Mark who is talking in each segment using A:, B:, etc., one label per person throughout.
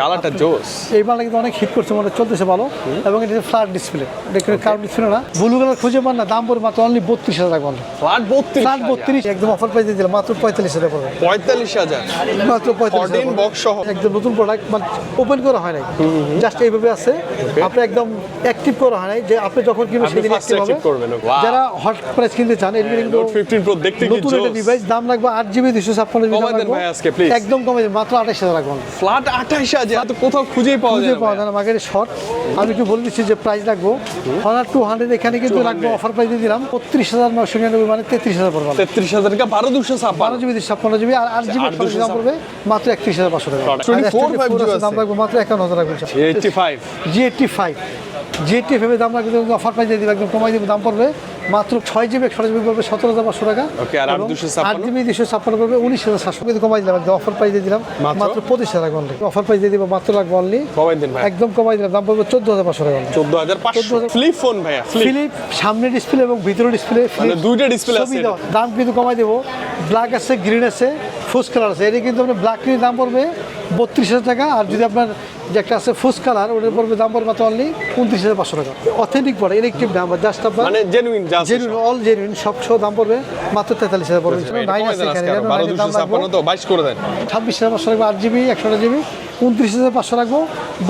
A: কালারটা আচ্ছা। জোস।
B: এই মালটা কিন্তু অনেক হিট করছে মানে চলতেছে ভালো। এবং এটা ফ্ল্যাট ডিসপ্লে এটা কার্ভ ডিসপ্লে না। ব্লু কালার খুঁজে পান না দাম পড়বে মাত্র অনলি বত্রিশ হাজার টাকা।
A: ফ্ল্যাট বত্রিশ
B: ফ্ল্যাট বত্রিশ একদম অফার প্রাইসে দিলাম মাত্র পঁয়তাল্লিশ হাজার পড়বে।
A: পঁয়তাল্লিশ হাজার।
B: মাত্র পঁয়তাল্লিশ
A: বক্স
B: একদম নতুন প্রোডাক্ট মানে ওপেন করা হয় নাই। জাস্ট এইভাবে আছে। আপনি একদম অ্যাক্টিভ করা হয় নাই যে আপনি যখন কিনবেন সেদিন অ্যাক্টিভ হবে। যারা হট প্রাইস কিনতে চান এর কিন্তু
A: 15 প্রো দেখতে
B: নতুন একটা ডিভাইস দাম লাগবে আট জিবি 256 জিবি একদম কমে যাবে মাত্র 28000 টাকা।
A: ফ্ল্যাট 28000 যে এত কোথাও খুঁজেই পাওয়া যায়
B: পাওয়া যায় না শর্ট আমি কি বলে দিচ্ছি যে প্রাইস রাখব। হাজার টু হান্ড্রেড এখানে কিন্তু রাখব অফার প্রাইস দিলাম। বত্রিশ হাজার নশো নিরানব্বই মানে তেত্রিশ হাজার পড়বে।
A: তেত্রিশ হাজার টাকা বারো দুশো
B: বারো জিবি ছাপ্পান্ন জিবি। আর আট জিবি দাম পড়বে মাত্র একত্রিশ হাজার পাঁচশো টাকা। দাম রাখব মাত্র একান্ন হাজার রাখব G
A: eighty five
B: G eighty five G eighty ফেভে দাম রাখবে অফার প্রাইস দিয়ে দিবে একদম কমাই দেবে দাম পড়বে মাত্র ছয় জিবি একশো জিবি পড়বে সতেরো হাজার পাঁচশো টাকা।
A: আট?
B: জিবি দুশো ছাপ্পান্ন পড়বে উনিশ হাজার সাতশো। কিন্তু কমাই দিলাম একদম অফার প্রাইস দিয়ে দিলাম।
A: মাত্র?
B: পঁচিশ হাজার অনলি অফার প্রাইস দিয়ে দিব মাত্র রাখব অনলি
A: কমাই দিন
B: একদম কমাই দিলাম দাম পড়বে চোদ্দ হাজার পাঁচশো টাকা।
A: চোদ্দ হাজার পাঁচশো।
B: 14,000
A: ফ্লিপ ফোন ভাইয়া ফ্লিপ।
B: সামনে ডিসপ্লে এবং ভিতরে ডিসপ্লে
A: মানে দুইটা ডিসপ্লে আছে
B: দাম কিন্তু কমাই দেবো। ব্ল্যাক আছে গ্রিন আছে ফুস কালার আছে। এটা কিন্তু আপনার ব্ল্যাক দাম পড়বে বত্রিশ হাজার টাকা। আর যদি আপনার যে একটা আছে ফুস কালার ওটার পড়বে দাম পড়বে মাত্র অনলি উনত্রিশ হাজার পাঁচশো টাকা। অথেন্টিক পড়ে ইলেকট্রিক দাম জাস্ট আপনার
A: মানে জেনুইন আছে
B: জেনুইন অল জেনুইন সব সহ দাম পড়বে মাত্র তেতাল্লিশ হাজার পড়বে। নাইন আছে এখানে
A: ছাপ্পান্ন তো বাইশ করে দেন।
B: ছাব্বিশ হাজার পাঁচশো রাখব আট জিবি একশো জিবি উনত্রিশ হাজার পাঁচশো রাখব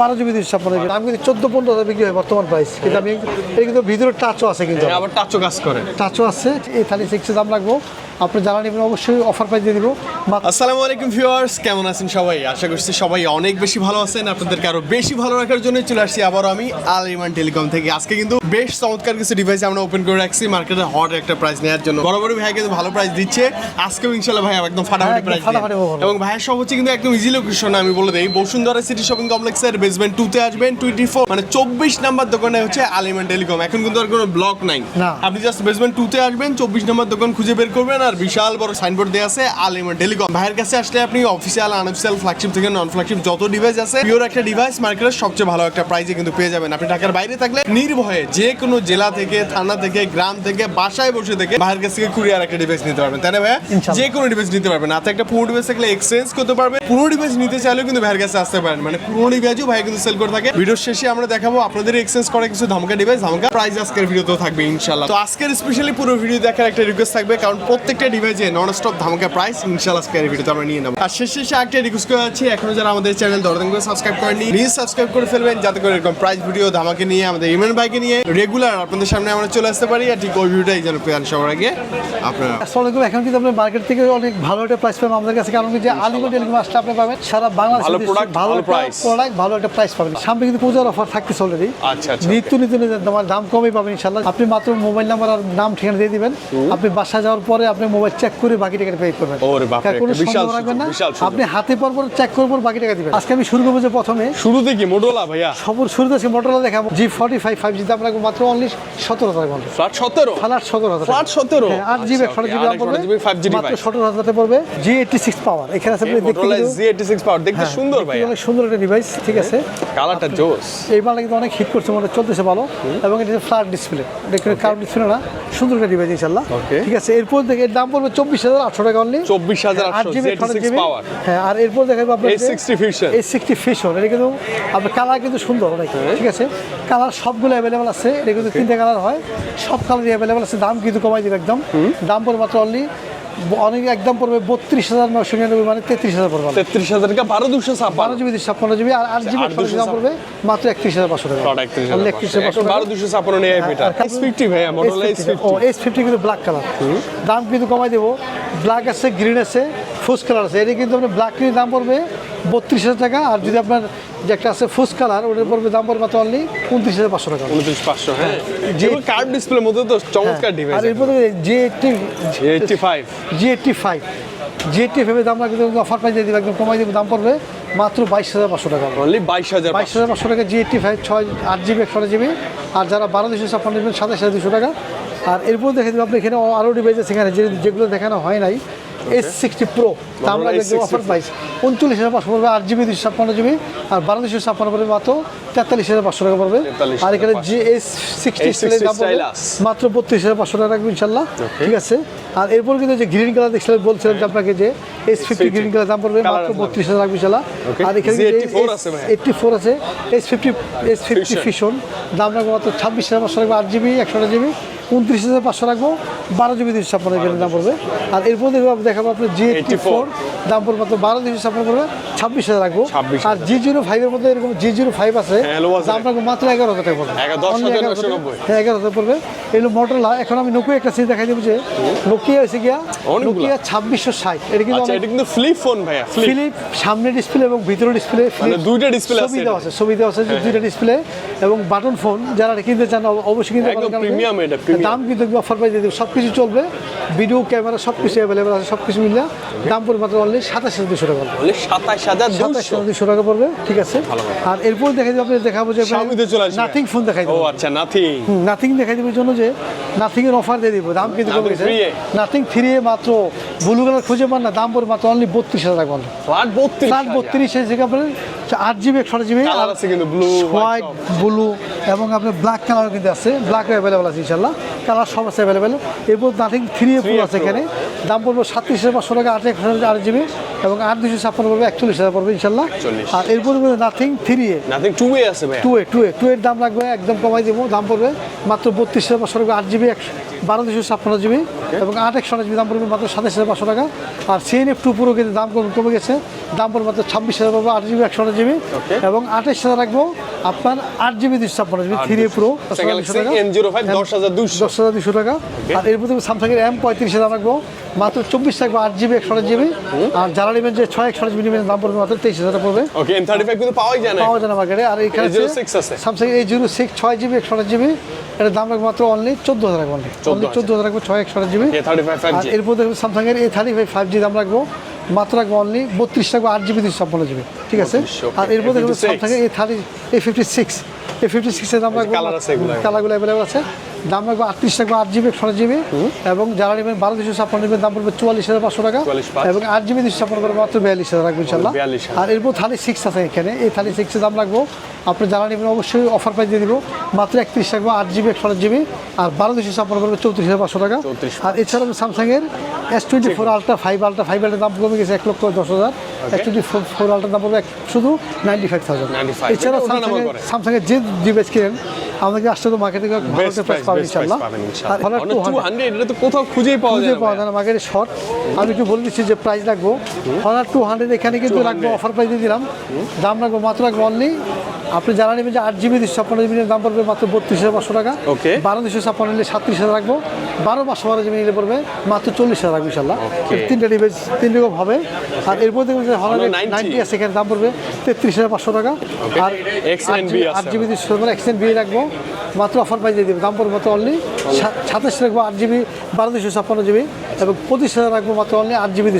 B: বারো জিবি দুশো ছাপ্পান্ন জিবি। দাম কিন্তু চোদ্দ পনেরো হাজার বিক্রি হয় বর্তমান প্রাইস কিন্তু আমি এটা কিন্তু ভিতরে টাচও আছে কিন্তু।
A: আবার টাচও কাজ করে।
B: টাচও আছে এই থার্টি সিক্সের দাম রাখব আপনি যারা নেবেন অবশ্যই অফার প্রাইস দিয়ে দিব।
C: আসসালামু আলাইকুম ভিউয়ার্স কেমন আছেন সবাই? আশা করছি সবাই অনেক বেশি ভালো আছেন। আপনাদেরকে আরও বেশি ভালো রাখার জন্য চলে আসছি আবার আমি আল ইমান টেলিকম থেকে। আজকে কিন্তু বেশ চমৎকার কিছু ডিভাইস আমরা ওপেন করে রাখছি মার্কেটে হট একটা প্রাইস নেওয়ার জন্য। বরাবরই ভাই কিন্তু ভালো প্রাইস দিচ্ছে। আজকেও ইনশাল্লাহ ভাই একদম ফাটাফাটি
B: হ্যাঁ,
C: প্রাইস এবং ভাইয়ের সব হচ্ছে কিন্তু একদম ইজি লোকেশন আমি বলে দিই। বসুন্ধরা সিটি শপিং কমপ্লেক্সের বেসমেন্ট টু তে আসবেন টোয়েন্টি ফোর মানে চব্বিশ নাম্বার দোকানে হচ্ছে আল ইমান টেলিকম। এখন কিন্তু আর কোনো ব্লক নাই। আপনি জাস্ট বেসমেন্ট টু তে আসবেন চব্বিশ নাম্বার দোকান খুঁজে বের করবেন আর বিশাল বড় সাইনবোর্ড দেওয়া আছে আলিমান টেলিকম। ভাইয়ের কাছে আসলে আপনি অফিসিয়াল আনঅফিসিয়াল ফ্ল্যাগশিপ থেকে নন ফ্ল্যাগশিপ যত ডিভাইস আছে পিওর একটা ডিভাইস মার্কেটের সবচেয়ে ভালো একটা প্রাইসে কিন্তু পেয়ে যাবেন। আপনি ঢাকার বাইরে থাকলে নির্ভয়ে যে কোনো জেলা থেকে থানা থেকে গ্রাম থেকে বাসায় বসে থেকে ভাইয়ের কাছ থেকে কুরিয়ার একটা ডিভাইস নিতে পারবেন। তাই না ভাইয়া যে কোনো ডিভাইস নিতে পারবেন। হাতে একটা পুরো ডিভাইস থাকলে এক্সচেঞ্জ করতে পারবেন। পুরো ডিভাইস নিতে চাইলেও কিন্তু ভাইয়ের কাছে আসতে পারেন। মানে পুরো ডিভাইসও ভাই কিন্তু সেল করে থাকে। ভিডিওর শেষে আমরা দেখাবো আপনাদের এক্সচেঞ্জ করা কিছু ধামাকা ডিভাইস ধামাকা প্রাইস আজকের ভিডিওতেও থাকবে ইনশাল্লাহ তো আজকের স্পেশালি পুরো ভিডিও দেখার একটা রিকোয়েস্ট থাকবে কারণ প্রত্যেকটা ডিভাইসে নন স্টপ ধামাকা প্রাইস ইনশাল্লাহ আজকের ভিডিওতে আমরা নিয়ে নেব। আর শেষ শেষে একটা রিকোয়েস্ট করে যাচ্ছি। এখনও যারা আমাদের চ্যানেল দরদাম করে সাবস্ক্রাইব করেনি প্লিজ সাবস্ক্রাইব করে ফেলবেন যাতে করে এরকম প্রাইস ভিডিও ধামাকে নিয়ে আমাদের ইমরান ভাইকে নিয়ে রেগুলার আপনাদের সামনে আমরা চলে আসতে পারি। আর ঠিক ওই ভিডিওটাই যেন পেয়ে সবার আগে আপনারা।
B: এখন কিন্তু আপনি মার্কেট থেকে অনেক ভালো একটা প্রাইস পাবেন। আমাদের কাছে কারণ যে আলিগড় টেলিকম আসলে আপনি পাবেন সারা বাংলাদেশ
A: ভালো product,
B: ভালো
A: price।
B: প্রোডাক্ট ভালো একটা প্রাইস পাবেন। সামনে কিন্তু পূজার অফার থাকতেছে অলরেডি
A: আচ্ছা, আচ্ছা,
B: নিত্য নিত্য নিত্য তোমার দাম কমই পাবেন ইনশাল্লাহ আপনি মাত্র মোবাইল নাম্বার আর নাম ঠিকানা দিয়ে দিবেন। আপনি বাসা যাওয়ার পরে আপনি মোবাইল চেক করে বাকি টাকা পে করবেন।
A: ওরে বাপরে,
B: কার
A: বিশাল
B: রাখবেন না। আপনি হাতে পর পর চেক করব বাকি টাকা দিবেন। আজকে আমি শুরু করব যে প্রথমে?
A: শুরু কি মোটোলা ভাইয়া?
B: সবর শুরুতে আজকে মোটরলা দেখাবো। G forty five five G দাম রাখব মাত্র অনলি সতেরো হাজার বন্ধু
A: ফ্ল্যাট সতেরো?
B: ফ্ল্যাট সতেরো হাজার।
A: ফ্ল্যাট সতেরো?
B: হ্যাঁ, আট জিবি একশো জিবি পড়বে।
A: ফাইভ জি
B: মাত্র সতেরো হাজারে পড়বে জি এইটটি সিক্স পাওয়ার এখানে আছে আপনি দেখতে
A: মোটোলা জি এইটি সিক্স পাওয়ার দেখতে
B: হ্যাঁ,
A: সুন্দর ভাইয়া।
B: অনেক সুন্দর একটা ডিভাইস ঠিক আছে?
A: কালারটা জোস।
B: এই মালটা কিন্তু অনেক হিট করছে মানে চলতেছে ভালো। এবং এটা ফ্ল্যাট ডিসপ্লে দেখুন কার্ভ ডিসপ্লে না সুন্দর একটা ডিভাইস ইনশাল্লাহ. ঠিক আছে এরপর দেখে এর দাম পড়বে চব্বিশ হাজার আটশো টাকা অনলি
A: 24,800
B: জিবি
A: Z86 power।
B: হ্যাঁ আর এরপর দেখাবো আপনার
A: A60 Fusion।
B: এই সিক্সটি ফিশন এটা কিন্তু আপনার কালার কিন্তু সুন্দর অনেক ঠিক আছে? কালার সবগুলো অ্যাভেলেবল আছে এটা কিন্তু তিনটে কালার হয়। সব কালারই অ্যাভেলেবল আছে দাম কিন্তু কমাই দিবে একদম। দাম পড়বে মাত্র অনলি অনেক একদম পড়বে বত্রিশ হাজার নশো নিরানব্বই মানে তেত্রিশ হাজার পড়বে
A: তেত্রিশ হাজার টাকা বারো দুশো
B: বারো জিবি ছাপ্পান্ন জিবি আর আট জিবি
A: আট দুশো
B: দাম পড়বে মাত্র একত্রিশ হাজার পাঁচশো টাকা।
A: একত্রিশ হাজার পাঁচশো। বারো দুশো ছাপ্পান্ন এস ফিফটি এস
B: ও এস ফিফটি কিন্তু ব্ল্যাক কালার দাম কিন্তু কমাই দেবো। ব্ল্যাক আছে গ্রিন আছে। ফুস কালার আছে। এটা কিন্তু আপনার ব্ল্যাক গ্রিন দাম পড়বে বত্রিশ হাজার টাকা আর যদি আপনার যে একটা আছে ফুস কালার ওটার পড়বে দাম পড়বে মাত্র অনলি উনত্রিশ হাজার পাঁচশো টাকা।
A: উনত্রিশ পাঁচশো হ্যাঁ।
B: যে-
A: কার্ড ডিসপ্লের মধ্যে তো চমৎকার ডিভাইস
B: আর এরপরে G eighty
A: eighty five
B: G eighty five G eighty ফাইভের দাম রাখবে অফার প্রাইস দিয়ে দেবে একদম কমাই দেবে দাম পড়বে মাত্র বাইশ হাজার পাঁচশো টাকা।
A: অনলি বাইশ হাজার
B: বাইশ হাজার পাঁচশো টাকা জি এইটটি ফাইভ ছয় আট জিবি একশো জিবি আর যারা বারো দুশো ছাপ্পান্ন নেবেন সাতাশ হাজার দুশো টাকা। আর এরপর দেখে দেবো আপনি এখানে আরও ডিভাইস আছে এখানে যেগুলো দেখানো হয় নাই। এস সিক্সটি প্রো আমরা
A: S60
B: অফার প্রাইস উনচল্লিশ হাজার পাঁচশো পড়বে আট জিবি দুশো ছাপ্পান্ন জিবি আর বারো দুশো ছাপ্পান্ন পড়বে মাত্র তেতাল্লিশ হাজার পাঁচশো টাকা পড়বে। আর এখানে জি এস সিক্সটি
A: A60
B: দাম মাত্র বত্রিশ হাজার পাঁচশো টাকা রাখব ইনশাল্লাহ। ঠিক আছে? আর এরপর কিন্তু যে গ্রিন কালার দেখছিলাম বলছিলাম যে আপনাকে যে এস ফিফটি গ্রিন কালার দাম পড়বে মাত্র বত্রিশ হাজার রাখব ইনশাল্লাহ। আর এখানে
A: Z84 আছে ভাই।
B: এইটটি ফোর আছে S fifty S fifty. Fission দাম রাখব মাত্র ছাব্বিশ হাজার পাঁচশো রাখব আট জিবি একশো জিবি উনত্রিশ হাজার পাঁচশো রাখব। বারো জিবি দুশো ছাপ্পান্ন জিবি দাম পড়বে। আর এরপর দেখব দেখাবো আপনার জি এইটটি ফোর দাম পড়বে মাত্র বারো দুশো ছাপ্পান্ন পড়বে। ছাব্বিশ হাজার রাখব। আর জি জিরো ফাইভের মধ্যে এরকম জি জিরো ফাইভ আছে।
A: হ্যাঁ,
B: মাত্র এগারো হাজার টাকা পড়বে
A: নব্বই।
B: হ্যাঁ এগারো হাজার পড়বে। এগুলো মডেলা এখন আমি নোকিয়া একটা সিরিজ দেখাই দেবো যে নোকিয়া হয়েছে গিয়া নোকিয়া ছাব্বিশশো ষাট। এটা কিন্তু
A: আচ্ছা এটা কিন্তু ফ্লিপ ফোন ভাইয়া ফ্লিপ
B: সামনে ডিসপ্লে এবং ভিতরে ডিসপ্লে
A: মানে দুইটা display আছে
B: ছবি আছে ছবি আছে দুইটা ডিসপ্লে এবং বাটন ফোন যারা কিনতে চান অবশ্যই কিনতে পারেন কারণ
A: এটা,
B: দাম কিন্তু অফার পাই দিয়ে সব কিছু চলবে। ভিডিও ক্যামেরা সব কিছু অ্যাভেলেবেল আছে সব কিছু মিলে দাম পড়বে মাত্র অনলি সাতাশ হাজার দুশো টাকা
A: সাতাশ হাজার দুশো
B: টাকা পড়বে ঠিক আছে? আর এরপর দেখা যাবে আপনি দেখাবো যে
A: Xiaomi চলে আসবে।
B: নাথিং ফোন দেখাই
A: ও আচ্ছা নাথিং
B: নাথিং দেখাই দেবো জন্য যে নাথিং এর অফার দিয়ে দিব। দাম কিন্তু কমে গেছে। নাথিং থ্রি এ মাত্র ব্লু কালার খুঁজে পান না দাম পড়ে মাত্র অনলি বত্রিশ হাজার টাকা
A: ফ্ল্যাট বত্রিশ
B: ফ্ল্যাট বত্রিশ এসে আপনার আট জিবি একশো জিবি
A: Colour আছে কিন্তু ব্লু
B: হোয়াইট ব্লু এবং আপনার ব্ল্যাক কালারও কিন্তু আছে। ব্ল্যাক অ্যাভেলেবেল আছে ইনশাল্লাহ কালার সব আছে অ্যাভেলেবেল এরপর নাথিং থ্রি এ প্রো আছে এখানে। দাম পড়বে সাতত্রিশ হাজার পাঁচশো টাকা আট একশো আট জিবি এবং আট দুশো ছাপ্পান্ন পড়বে একচল্লিশ হাজার পড়বে ইনশাল্লাহ
A: 41
B: আর এরপর nothing three A.
A: Nothing two A আছে
B: two A two A. Two এর দাম লাগবে একদম কমাই দেবো। দাম পড়বে মাত্র বত্রিশ হাজার পাঁচশো টাকা আট জিবি একশো বারো দুশো ছাপ্পান্ন জিবি এবং আট একশো জিবি দাম পড়বে মাত্র সাতাশ হাজার পাঁচশো টাকা। আর সিএনএফ টু পুরো কিন্তু দাম কমে কমে গেছে। দাম পড়বে মাত্র ছাব্বিশ হাজার পড়বে আট জিবি একশো আট জিবি এবং আঠাশ হাজার রাখব আপনার আট জিবি দুশো ছাপ্পান্ন জিবি থ্রি প্রো
A: দশ হাজার দুশো।
B: টাকা। আর এর স্যামসাংয়ের এম পঁয়ত্রিশ হাজার রাখব। মাত্র চব্বিশ থাকবে আট জিবি একশো জিবি। আর যারা নেবেন যে ছয় একশো জিবি নেবেন দাম পড়বে মাত্র তেইশ হাজার টাকা পড়বে।
A: ওকে এম থার্টি ফাইভ কিন্তু পাওয়াই যায় না।
B: পাওয়া যায় না মার্কেটে আর এখানে
A: A06 আছে।
B: স্যামসাং এ জিরো সিক্স ছয় জিবি একশো জিবি। এটার দাম রাখব মাত্র অনলি চোদ্দ হাজার রাখব অনলি
A: 14,000
B: চোদ্দ হাজার রাখব ছয় একশো জিবি। এরপর দেখব স্যামসাং এর A thirty five five G দাম রাখব। মাত্র রাখব অনলি বত্রিশ রাখব আট জিবি দুশো ছাপ্পান্ন জিবি। ঠিক আছে? আর এরপর দেখব
A: A56
B: Samsung A thirty A fifty six A fifty সিক্সের দাম রাখব। কালারগুলো অ্যাভেলেবল আছে। দাম রাখব আটত্রিশ রাখব আট জিবি একশো জিবি এবং যারা নেবেন বারো দুশো ছাপ্পান্ন জিবি দাম পড়বে চুয়াল্লিশ হাজার পাঁচশো টাকা। এবং আট জিবি দুশো ছাপ্পান্ন করবে মাত্র বিয়াল্লিশ হাজার রাখব ইনশাল্লাহ।
A: 42,000
B: আর এরপর থালি সিক্স আছে এখানে। এই থালি সিক্সের দাম রাখব আপনি যারা নেবেন অবশ্যই অফার প্রাইস দিয়ে দিব। মাত্র একত্রিশ রাখব আট জিবি একশো জিবি আর বারো দুশো ছাপ্পান্ন করবে চৌত্রিশ হাজার পাঁচশো টাকা। আর এছাড়া স্যামসাংয়ের S twenty four ultra five ultra five ultra দাম কমে গেছে এক লক্ষ দশ হাজার। S twenty four four ultra দাম পড়বে শুধু নাইনটি ফাইভ থাউজেন্ড এছাড়া স্যামসাংয়ের যে ডিভাইস কিনেন আমাদেরকে আসলে তো মার্কেটে ভালো প্রাইস পাবেন ইনশাল্লাহ আর
A: ইনশাআল্লাহ
B: Honor
A: অনেক
B: 200
A: টু হান্ড্রেড এটা তো কোথাও খুঁজেই পাওয়া। যায় না
B: মার্কেটে শর্ট আমি একটু বলে দিচ্ছি যে প্রাইস রাখব হনার টু হান্ড্রেড এখানে কিন্তু রাখব অফার প্রাইস দিয়ে দিলাম। দাম রাখব মাত্র রাখব অনলি আপনি জানা নেবেন যে আট জিবি দুশো ছাপ্পান্ন জিবি দাম পড়বে মাত্র বত্রিশ হাজার পাঁচশো টাকা. বারো দুশো ছাপ্পান্ন নিলে সাতত্রিশ হাজার রাখব বারো পাঁচশো বারো জিবি নিলে পড়বে মাত্র চল্লিশ হাজার রাখব ইনশাল্লাহ তিনটা ডিভাইস তিন রকম হবে। আর এরপর দেখবেন যে
A: 90
B: নাইনটি আছে এখানে দাম পড়বে তেত্রিশ হাজার পাঁচশো টাকা। আর আট জিবি দুশো ছাপ্পান্ন এক্সটেন্ড বিয়ে রাখব মাত্র অফার প্রাইস দিয়ে দেবো দাম পড়বে মাত্র অনলি সাতাশ রাখব আট জিবি বারো দুশো ছাপ্পান্ন জিবি এবং পঁচিশ হাজার রাখব মাত্র অনলি আট জিবি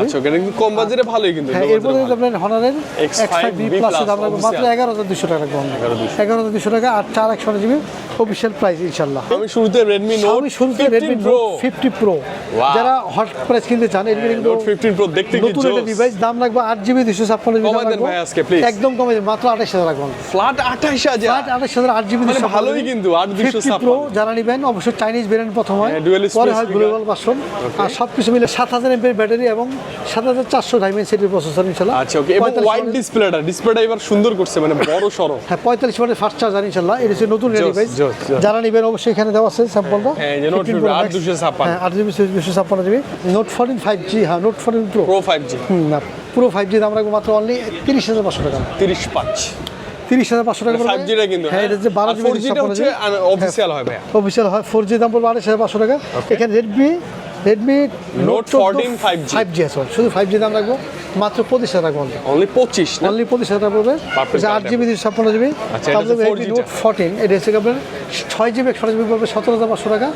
A: আচ্ছা কিন্তু কম বাজেটে ভালোই কিন্তু
B: হ্যাঁ এরপরে আপনার হনারের X five B
A: B
B: plus
A: plus
B: দাম রাখব মাত্র এগারো হাজার দুশো টাকা রাখব এগারো হাজার দুশো। টাকা আর চার একশো জিবি অফিসিয়াল প্রাইস ইনশাল্লাহ
A: আমি শুরুতে রেডমি নোট
B: আমি শুরুতে রেডমি নোট ফিফটি প্রো যারা হট প্রাইস কিনতে চান এর কিন্তু
A: নোট ফিফটিন প্রো দেখতে
B: নতুন একটা ডিভাইস দাম রাখব আট জিবি দুশো ছাপ্পান্ন জিবি
A: ভাই আজকে, please।
B: একদম কমে মাত্র আঠাশ হাজার রাখব।
A: ফ্ল্যাট আঠাশ হাজার।
B: আট আঠাশ হাজার আট জিবি
A: মানে ভালোই কিন্তু, 8,256
B: প্রো যারা নেবেন অবশ্যই চাইনিজ ভেরিয়েন্ট প্রথম হয়।
A: হ্যাঁ,
B: পরে হয় গ্লোবাল ভার্সন আর সব কিছু মিলে সাত হাজার এমপের ব্যাটারি এবং সাত হাজার চারশো ডাইমেন্ড সেটের প্রসেসর ইনশাল্লাহ
A: আচ্ছা ওকে এবং ওয়াইড ডিসপ্লেটা ডিসপ্লেটা এবার সুন্দর করছে মানে বড় সরো
B: হ্যাঁ পঁয়তাল্লিশ ওয়াটের ফাস্ট চার্জার ইনশাল্লাহ এটা হচ্ছে নতুন ডিভাইস। যারা নেবেন অবশ্যই এখানে দেওয়া আছে স্যাম্পলটা।
A: হ্যাঁ, যে Note 15 আট দুশো ছাপ্পান্ন।
B: হ্যাঁ আট জিবি দুশো ছাপ্পান্ন GB. Note fourteen five G হ্যাঁ note fourteen pro
A: pro five G
B: না পুরো ফাইভ জি দাম রাখব মাত্র অনলি তিরিশ হাজার পাঁচশো টাকা।
A: তিরিশ পাঁচ।
B: তিরিশ হাজার পাঁচশো টাকা
A: ফাইভ জিটা কিন্তু
B: হ্যাঁ এটা যে বারো জিবি
A: অফিসিয়াল হয়
B: অফিসিয়াল হয় ফোর জি দাম পড়বে আড়াইশ হাজার পাঁচশো টাকা। এখানে Redmi Redmi
A: Note 14 5G
B: five G আছে। শুধু ফাইভ জি দাম রাখব? মাত্র পঁচিশ হাজার টাকা অনলি
A: পঁচিশ
B: অনলি পঁচিশ হাজার টাকা পড়বে। আট জিবি দুশো ছাপ্পান্ন জিবি
A: এটা হচ্ছে 4G টা।
B: নোট ফোরটিন এটা হচ্ছে আপনার ছয় জিবি একশো জিবি পড়বে সতেরো হাজার পাঁচশো টাকা।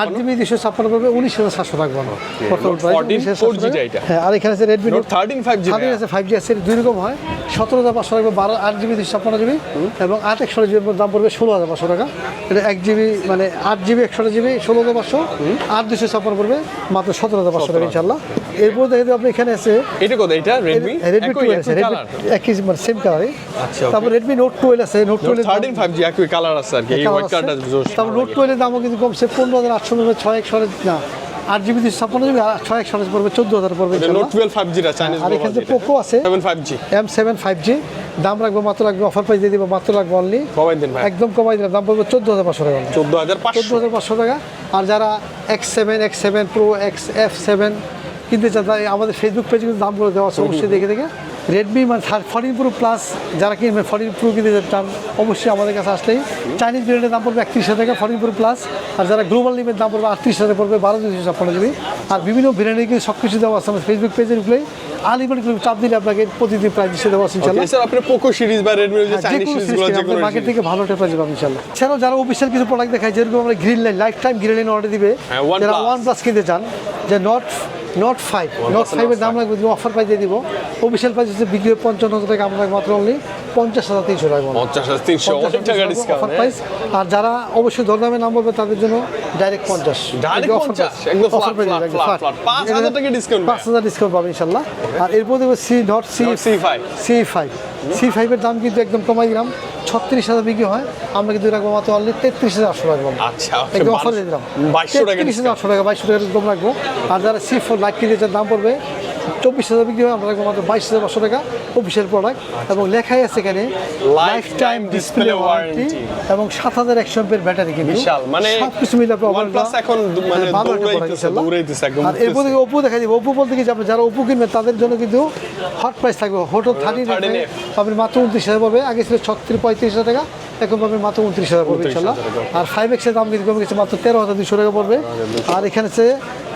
A: আট?
B: জিবি দুশো ছাপ্পান্ন? পড়বে উনিশ হাজার সাতশো টাকা বর্তমান price
A: 14
B: 19,700 টাকা।
A: এটা।
B: হ্যাঁ আর এখানে আছে Redmi
A: note thirteen five G
B: আছে ফাইভ জি আছে দুই রকম হয়। সতেরো হাজার পাঁচশো টাকা বারো আট জিবি দুশো ছাপ্পান্ন জিবি এবং আট একশো জিবির দাম পড়বে ষোলো হাজার পাঁচশো টাকা। এটা এক জিবি মানে আট জিবি একশো জিবি ষোলো হাজার পাঁচশো আট দুশো ছাপ্পান্ন পড়বে মাত্র সতেরো হাজার পাঁচশো টাকা ইনশাল্লাহ এরপর দেখে আপনি এখানে আছে
A: এটা কোথায়? এটা রেডমি
B: রেডমি টুয়েলভ আছে একই মানে সেম কালারই
A: আচ্ছা,
B: তারপর রেডমি নোট টুয়েলভ আছে note twelve
A: thirteen five G একই কালার আছে আর কি এই হোয়াইট কালারটা
B: তারপর নোট টুয়েলভের দামও কিন্তু কমছে পনেরো হাজার আটশো নব্বই ছয় একশো না। আট জিবি দুশো ছাপ্পান্ন জিবি ছয় একশো পড়বে চোদ্দ হাজার পড়বে
A: নোট টুয়েলভ ফাইভ জিটা
B: আর এখানে পোকো আছে
A: seven five G
B: M seven five G দাম রাখব মাত্র রাখব অফার প্রাইস দিয়ে দিব মাত্র লাগবে অনলি
A: কমাই দিন ভাই।
B: একদম কমাই দিলাম দাম পড়বে চোদ্দ হাজার পাঁচশো টাকা
A: চোদ্দ হাজার
B: চোদ্দ হাজার পাঁচশো টাকা। আর যারা X seven X seven pro X F seven কিনতে চান আমাদের ফেসবুক পেজে কিন্তু দামগুলো দেওয়া আছে অবশ্যই দেখে দেখে। রেডমি মানে ফর্টিন প্রো প্লাস যারা কিনবেন ফর্টিন প্রো কিনতে চান অবশ্যই আমাদের কাছে আসলেই। চাইনিজ ব্র্যান্ডের দাম পড়বে একত্রিশ হাজার টাকা ফর্টিন প্রো প্লাস আর যারা গ্লোবাল নিবেন দাম পড়বে আটত্রিশ হাজার পড়বে বারো দুশো ছাপ্পান্ন জিবি আর বিভিন্ন ব্র্যান্ডের কিন্তু সব কিছু দেওয়া আছে আমাদের ফেসবুক পেজের উপরে। আনলিমিটেড চাপ দিলে আপনাকে প্রতিদিন প্রাইস হিসেবে দেওয়া আছে ইনশাল্লাহ
A: স্যার আপনি পোকো সিরিজ বা রেডমি যে
B: হ্যাঁ,
A: চাইনিজ সিরিজগুলো যে কোনো
B: মার্কেট থেকে ভালো একটা প্রাইস পাবেন ইনশাল্লাহ এছাড়াও যারা অফিসিয়াল কিছু প্রোডাক্ট দেখায় যেরকম আমরা green line life time green line order দিবে
A: হ্যাঁ,
B: যারা ওয়ান প্লাস কিনতে চান যে নট নট ফাইভ নট ফাইভের দাম লাগবে অফার প্রাইস দিয়ে দিব অফিসিয়াল প্রাইস হচ্ছে বিক্রি পঞ্চান্ন হাজার টাকা আমরা মাত্র অনলি পঞ্চাশ হাজার তিনশো টাকা
A: পঞ্চাশ হাজার তিনশো অনেক টাকা ডিসকাউন্ট
B: প্রাইস আর যারা অবশ্যই দরদামে নাম বলবে তাদের জন্য ডাইরেক্ট পঞ্চাশ।
A: Direct 50 একদম flat, flat, flat, flat। 5,000 টাকা discount
B: পাঁচ হাজার ডিসকাউন্ট পাবে ইনশাল্লাহ। আর এরপর দেখব C note C
A: Note C5
B: C five C ফাইভের দাম কিন্তু একদম কমাই দিলাম। ছত্রিশ হাজার বিক্রি হয় আমরা কিন্তু রাখব মাত্র অনলি তেত্রিশ হাজার আটশো রাখব
A: আচ্ছা
B: একদম অফার দিয়ে দিলাম। তেত্রিশ হাজার আটশো টাকা বাইশশো টাকা একদম রাখব। আর যারা সি ফোর লাইট কিনতে দাম পড়বে চব্বিশ হাজার বিক্রি হয় আমরা মাত্র বাইশ হাজার পাঁচশো টাকা। অফিসিয়াল প্রোডাক্ট এবং লেখাই আছে এখানে লাইফ টাইম ডিসপ্লে ওয়ারেন্টি এবং সাত হাজার একশো এমপের ব্যাটারি কিন্তু।
A: বিশাল, মানে
B: সব কিছু মিলে আপনি
A: এখন মানে
B: হ্যাঁ, ভালো
A: একদম
B: আর এরপর থেকে ওপো দেখা যাবে ওপো বলতে কি যাবে যারা ওপো কিনবে তাদের জন্য কিন্তু হট প্রাইস থাকবে। হোটেল থার্টি
A: 13F
B: পাবেন মাত্র উনত্রিশ হাজার পাবে। আগে ছিল ছত্রিশ পঁয়ত্রিশ হাজার টাকা এখন পাবেন মাত্র উনত্রিশ হাজার পড়বে
A: 29,000
B: ইনশাল্লাহ। আর ফাইভ এক্সের দাম কিন্তু কমে গেছে মাত্র তেরো হাজার দুশো টাকা পড়বে। আর এখানে সে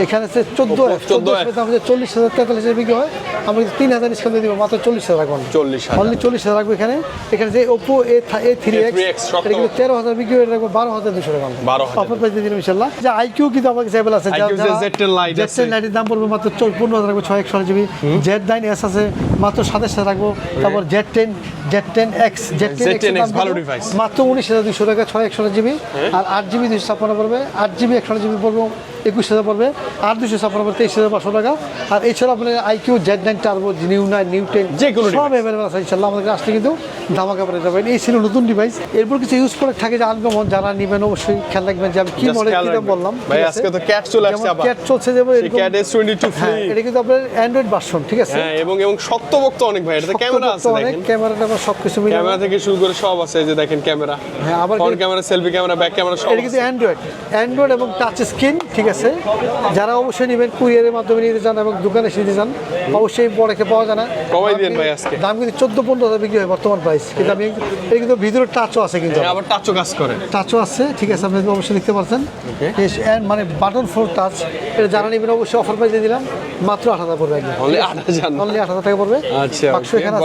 B: এখানে সে চোদ্দ
A: Oppo 14F
B: চোদ্দ দাম হচ্ছে চল্লিশ হাজার তেতাল্লিশ হাজার বিক্রি হয় আমরা কিন্তু তিন হাজার ডিসকাউন্ট দিব মাত্র চল্লিশ হাজার রাখব
A: চল্লিশ
B: অনলি চল্লিশ হাজার রাখব এখানে। এখানে যে Oppo A A three
A: A3X
B: X এটা কিন্তু তেরো হাজার বিক্রি হয়ে রাখব বারো হাজার দুশো টাকা
A: বারো
B: অফার প্রাইস দিন ইনশাল্লাহ। যে আইকিউ কিন্তু আমার কাছে আছে
A: IQ যে Z10 Lite আছে।
B: জেড লাইটের দাম পড়বে মাত্র পনেরো হাজার রাখব ছয় একশো জিবি। জেড নাইন এস আছে মাত্র সাতাশ হাজার রাখব তারপর Z ten Z ten X Z ten
A: Z10X ভালো device।
B: মাত্র উনিশ হাজার দুশো টাকা ছয় একশো জিবি। আর আট জিবি দুশো ছাপ্পান্ন পড়বে আট জিবি একশো জিবি পড়বে একুশ হাজার পড়বে আট দুশো ছাপ্পান্ন পড়বে তেইশ হাজার পাঁচশো টাকা। আর এছাড়া আপনার iQOO Z nine turbo new nine new ten
A: যে কোনো
B: সব অ্যাভেলেবল আছে ইনশাল্লাহ আমাদের আসলে কিন্তু ধামাকা পড়ে যাবেন এই ছিল নতুন ডিভাইস এরপর কিছু ইউজ প্রোডাক্ট থাকে যে আনকমন যারা নেবেন অবশ্যই খেয়াল রাখবেন যে আমি কি মডেল কি বললাম
A: ভাই, আজকে তো CAT চলে আসছে আবার।
B: CAT চলছে
A: সেই ক্যাট এস টোয়েন্টি টু
B: হ্যাঁ এটা কিন্তু আপনার অ্যান্ড্রয়েড ভার্সন ঠিক আছে?
A: হ্যাঁ এবং এবং শক্তপোক্ত অনেক ভাই এটাতে ক্যামেরা আছে দেখেন।
B: ক্যামেরাটা আমার সব কিছু মিলে
A: ক্যামেরা থেকে শুরু করে সব আছে এই যে দেখেন ক্যামেরা।
B: হ্যাঁ, আবার
A: front camera selfie camera back camera সব
B: এটা কিন্তু অ্যান্ড্রয়েড অ্যান্ড্রয়েড এবং টাচ স্ক্রিন ঠিক আছে? যারা অবশ্যই নেবেন কুরিয়ারের মাধ্যমে নিতে চান এবং দোকানে এসে নিতে চান অবশ্যই বড়কে পাওয়া যায় না।
A: কমাই
B: কিন্তু-
A: ভাই আজকে।
B: দাম কিন্তু চোদ্দ পনেরো হাজার বিক্রি হয় বর্তমান প্রাইস কিন্তু আমি এটা কিন্তু ভিতরে টাচও আছে কিন্তু।
A: হ্যাঁ, আবার টাচও কাজ করে।
B: টাচও আছে ঠিক আছে? আপনি অবশ্যই দেখতে পাচ্ছেন। মানে বাটন ফোর টাচ এটা যারা নেবেন অবশ্যই অফার প্রাইস দিয়ে দিলাম। মাত্র আট হাজার পড়বে
A: Only 8,000 না?
B: অনলি আট হাজার টাকা পড়বে।
A: আচ্ছা,
B: বাক্স এখানে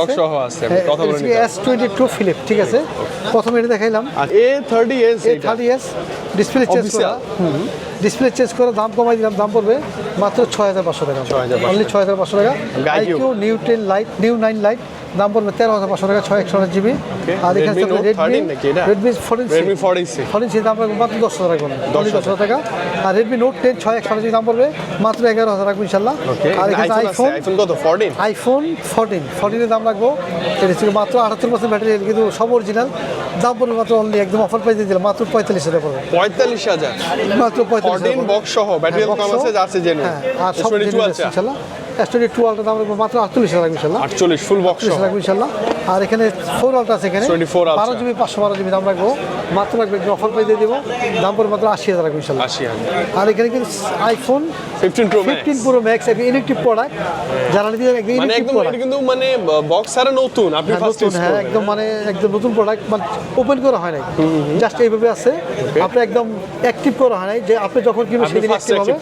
A: আছে, কথা বলে নিতে
B: এস টোয়েন্টি টু ফিলিপ ঠিক আছে? প্রথমে এটা দেখাইলাম।
A: A thirty S
B: A thirty S display change করা। ডিসপ্লে চেঞ্জ করে দাম কমাই দিলাম দাম পড়বে মাত্র ছয় হাজার পাঁচশো টাকা।
A: 6,500
B: অনলি ছয় হাজার পাঁচশো টাকা।
A: IQ?
B: IQOO new ten lite new nine lite দাম পড়বে তেরো হাজার পাঁচশো টাকা ছয় একশো জিবি। আর এখানে
A: Redmi Note 13 নাকি এটা?
B: Redmi fourteen
A: Redmi 14C
B: fourteen C দাম পড়বে মাত্র দশ হাজার অনলি দশ হাজার। টাকা। আর রেডমি নোট টেন ছয় একশো জিবি দাম পড়বে মাত্র এগারো হাজার রাখব ইনশাল্লাহ। আর এখানে
A: আইফোন
B: আইফোন
A: কত? ফোরটিন
B: আইফোন ফোরটিন ফোরটিনের দাম রাখব। এটা ছিল মাত্র আটাত্তর পার্সেন্ট ব্যাটারি কিন্তু সব অরিজিনাল দাম পড়বে মাত্র অনলি একদম অফার প্রাইস দিয়ে দিলাম মাত্র পঁয়তাল্লিশ হাজার পড়বে।
A: পঁয়তাল্লিশ হাজার?
B: মাত্র পঁয়তাল্লিশ
A: বক্স সহ ব্যাটারি
B: হ্যাঁ,
A: কম আছে
B: সহ।
A: যা আছে জেনুইন।
B: হ্যাঁ আর সব ইনশাল্লাহ। এস টোয়েন্টি টু আলটা দাম মাত্র আটচল্লিশ হাজার ইনশাল্লাহ।
A: আটচল্লিশ ফুল বক্স
B: ইনশাল্লাহ। আর এখানে ফোর আলটা আছে এখানে।
A: 24
B: বারো জিবি পাঁচশো বারো জিবি দাম রাখব। মাত্র রাখবে অফার প্রাইস দিয়ে দেবো। দাম পড়বে মাত্র আশি হাজার রাখব ইনশাল্লাহ। আর এখানে কিন্তু আইফোন
A: ফিফটিন প্রো
B: ফিফটিন পুরো ম্যাক্স ইলেকট্রিক প্রোডাক্ট যারা নিতে
A: মানে
B: ইলেকট্রিক প্রোডাক্ট
A: কিন্তু মানে বক্স আরে নতুন। আপনি
B: হ্যাঁ,
A: ফার্স্ট ইউজ
B: হ্যাঁ একদম মানে একদম নতুন প্রোডাক্ট মানে ওপেন করা হয় নাই। জাস্ট এইভাবে আছে। আপনি একদম অ্যাক্টিভ করা হয় নাই। যে আপনি যখন কিনবেন সেদিন অ্যাক্টিভ হবে.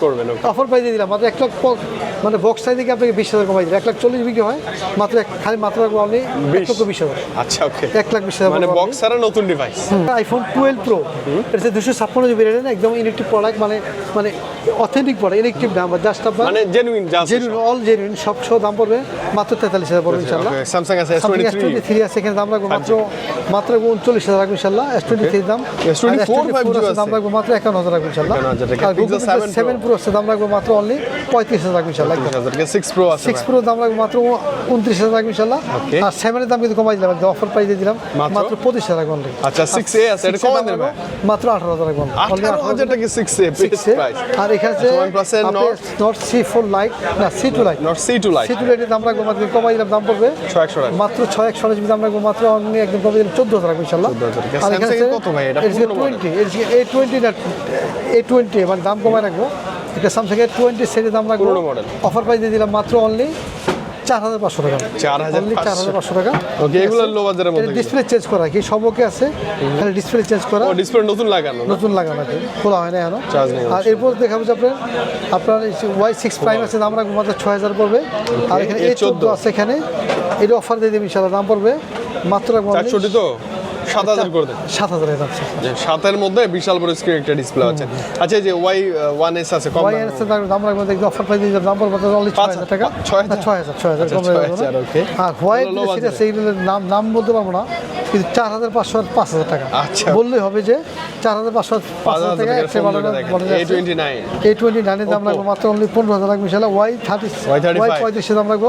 B: অফার পাই দিয়ে দিলাম। মাত্র এক লাখ মানে বক্স সাইজ থেকে আপনাকে বিশ হাজার কমাই দিলাম। এক লাখ চল্লিশ বিক্রি হয়। মাত্র খালি মাত্র রাখব আপনি লক্ষ বিশ হাজার?
A: আচ্ছা ওকে
B: এক লাখ বিশ হাজার
A: মানে বক্স ছাড়া নতুন ডিভাইস
B: আইফোন টুয়েলভ প্রো এটা দুশো ছাপ্পান্ন জিবি না একদম ইলেকট্রিক প্রোডাক্ট মানে মানে অথেন্টিক প্রোডাক্ট ইলেকট্রিক দাম জাস্ট আপনার
A: মানে জেনুইন
B: জেনুইন অল জেনুইন সব সহ দাম পড়বে মাত্র তেতাল্লিশ হাজার পড়বে ইনশাল্লাহ
A: স্যামসাং আছে
B: এস
A: S23
B: টোয়েন্টি থ্রি আছে এখানে দাম রাখব মাত্র মাত্র উনচল্লিশ হাজার রাখব ইনশাল্লাহ এস টোয়েন্টি দাম
A: S24 5G
B: আছে দাম। রাখব মাত্র একান্ন হাজার রাখব ইনশাল্লাহ আর
A: Pixel
B: Google
A: 7 Pro।
B: Seven pro আছে দাম রাখব মাত্র অনলি পঁয়ত্রিশ হাজার রাখব ইনশাল্লাহ।
A: 6 প্রো আছে
B: সিক্স প্রো দাম রাখব মাত্র উনত্রিশ হাজার রাখব ইনশাল্লাহ. আর সেভেনের দাম কিন্তু কমাই দিলাম অফার প্রাইস দিয়ে দিলাম
A: মাত্র?
B: পঁচিশ হাজার রাখব only।
A: আচ্ছা,
B: আর
A: 6A আছে, এটা কমাই দেবে?
B: মাত্র আঠারো হাজার রাখব only।
A: আঠারো হাজার টাকা six A best
B: 6A
A: price
B: আর এখানে
A: আচ্ছা, OnePlus এর Nord-
B: সি ফোর লাইট না C two lite
A: not C two lite
B: C two লাইটের দাম রাখব মাত্র কমাই দিলাম দাম পড়বে
A: ছয় একশো টাকা।
B: মাত্র ছয় একশো জিবি দাম রাখব মাত্র অনলি একদম কমে দিলাম চোদ্দ হাজার রাখব ইনশাল্লাহ
A: 14,000 টাকা।
B: আর এখানে
A: কত ভাই? এটা
B: টোয়েন্টি এ টোয়েন্টি না এ টোয়েন্টি মানে দাম কমাই রাখব। এটা স্যামসাং এর টোয়েন্টি সেটের দাম রাখব। অফার প্রাইস দিয়ে দিলাম মাত্র অনলি চার হাজার পাঁচশো টাকা।
A: চার
B: হাজার চার হাজার পাঁচশো টাকা।
A: ওকে এগুলো লো বাজারের মধ্যে
B: ডিসপ্লে চেঞ্জ করা। কি সব ওকে আছে খালি ডিসপ্লে চেঞ্জ করা।
A: ও ডিসপ্লে নতুন লাগানো
B: নতুন লাগানো আছে। খোলা হয় না এখনও।
A: চার্জ নেই।
B: আর এরপর দেখাবো যে আপনার আপনার ওয়াই সিক্স প্রাইম আছে দাম রাখব মাত্র ছয় হাজার পড়বে। আর এখানে এ চোদ্দ আছে এখানে। এটা অফার দিয়ে দেবে ইনশাল্লাহ দাম পড়বে। মাত্র
A: চারশোটি তো? সাত হাজার করে দেন।
B: সাত হাজার
A: সাতের মধ্যে বিশাল বড় স্ক্রিন একটা ডিসপ্লে আছে। আচ্ছা যে ওয়াই ওয়ান এস আছে কম
B: ওয়াই এর দাম রাখব দেখতে অফার প্রাইস দিয়ে দাম পড়বে অনলি ছয় হাজার টাকা।
A: ছয় হাজার?
B: না, ছয় হাজার ছয় হাজার
A: আচ্ছা,
B: কম। আর হোয়াইট। নাম নাম বলতে পারব না কিন্তু চার হাজার পাঁচশো পাঁচ হাজার টাকা।
A: আচ্ছা।
B: বললেই হবে যে চার হাজার পাঁচশো পাঁচ হাজার টাকা একটা বানানো
A: এ টোয়েন্টি নাইন
B: এই টোয়েন্টি নাইনের দাম রাখব মাত্র অনলি পনেরো হাজার রাখব ইনশাল্লাহ ওয়াই থার্টি
A: Y35
B: ওয়াই পঁয়ত্রিশের দাম রাখব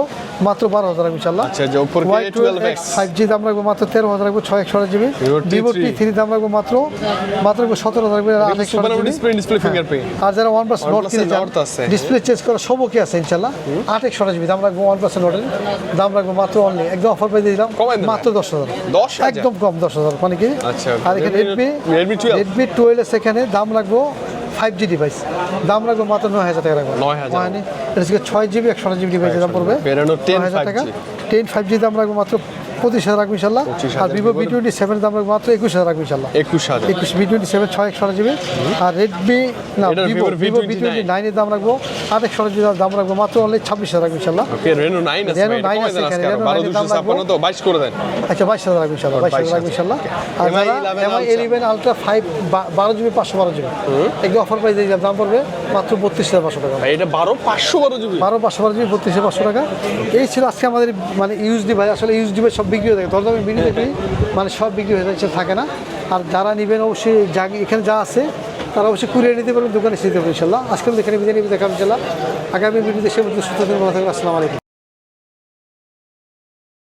B: মাত্র বারো হাজার রাখব ইনশাল্লাহ।
A: আচ্ছা, যে Oppo র
B: Y
A: A12X
B: twelve five G দাম রাখব মাত্র তেরো হাজার রাখব ছয় একশো জিবি ভিভো টি থ্রি দাম রাখব মাত্র মাত্র সতেরো হাজার
A: ডিসপ্লে ফিঙ্গারপ্রিন্ট
B: আর যারা ওয়ান প্লাস নোট কিনে ডিসপ্লে চেঞ্জ করা সবও কি আছে ইনশাল্লাহ আট একশো জিবি দাম রাখব ওয়ান প্লাস নোটের দাম রাখব মাত্র অনলি একদম অফার পেয়ে দিলাম মাত্র দশ হাজার।
A: 10,000?
B: একদম কম দশ হাজার। মানে কি?
A: আচ্ছা,
B: আর এখানে Redmi
A: Redmi- Redmi 12
B: Redmi twelve সেখানে দাম রাখব ফাইভ জি ডিভাইস দাম রাখব মাত্র নয় হাজার টাকা রাখব।
A: 9,000
B: হয়নি এটা ছয় জিবি একশো জিবি ডিভাইস দাম পড়বে। নয় হাজার টাকা। টেন ফাইভ জি দাম রাখব মাত্র পঁচিশ হাজার রাখব ইনশাল্লাহ। আর ভিভো বি টোয়েন্টি সেভেন দাম রাখব মাত্র একুশ হাজার রাখব ইনশাল্লাহ।
A: একুশ হাজার।
B: একুশ বি টোয়েন্টি সেভেন ছয় একশো জিবি আর রেডমি না ভিভো ভিভো বি টোয়েন্টি নাইনের দাম রাখব। আট একশো জিবি দাম রাখব মাত্র অনলি ছাব্বিশ হাজার রাখব ইনশাল্লাহ।
A: রেনো নাইন
B: 9
A: কমায়
B: আছে এখানে,
A: আরও।
B: Reno
A: বারো
B: 9 এর
A: দুশো
B: দাম
A: তো বাইশ করে দেন।
B: আচ্ছা বাইশ হাজার রাখব ইনশাল্লাহ বাইশ হাজার রাখব ইনশাল্লাহ। আর এমআই। এলিভেন আলট্রা ফাইভ বারো জিবি পাঁচশো বারো জিবি একদম অফার প্রাইস দিয়ে দাম পড়বে মাত্র বত্রিশ হাজার পাঁচশো টাকা।
A: এটা বারো পাঁচশো বারো জিবি
B: বারো পাঁচশো বারো জিবি বত্রিশ হাজার পাঁচশো টাকা। এই ছিল আজকে আমাদের মানে ইউজ ডিভাইস আসলে ইউজ ডিভাইস সব বিক্রি হয়ে থাকে আমি ভিডিও দেখি মানে সব বিক্রি হয়ে যাচ্ছে থাকে না আর যারা নেবেন অবশ্যই যা এখানে যা আছে তারা অবশ্যই কুড়িয়ে নিতে পারবেন দোকানে এসে দিতে পারবেন ইনশাল্লাহ আজকে আমি এখানে বিদায় নিবে দেখাবেন ইনশাল্লাহ আগামী ভিডিওতে সে সুস্থ দিন ভালো আসসালামু আলাইকুম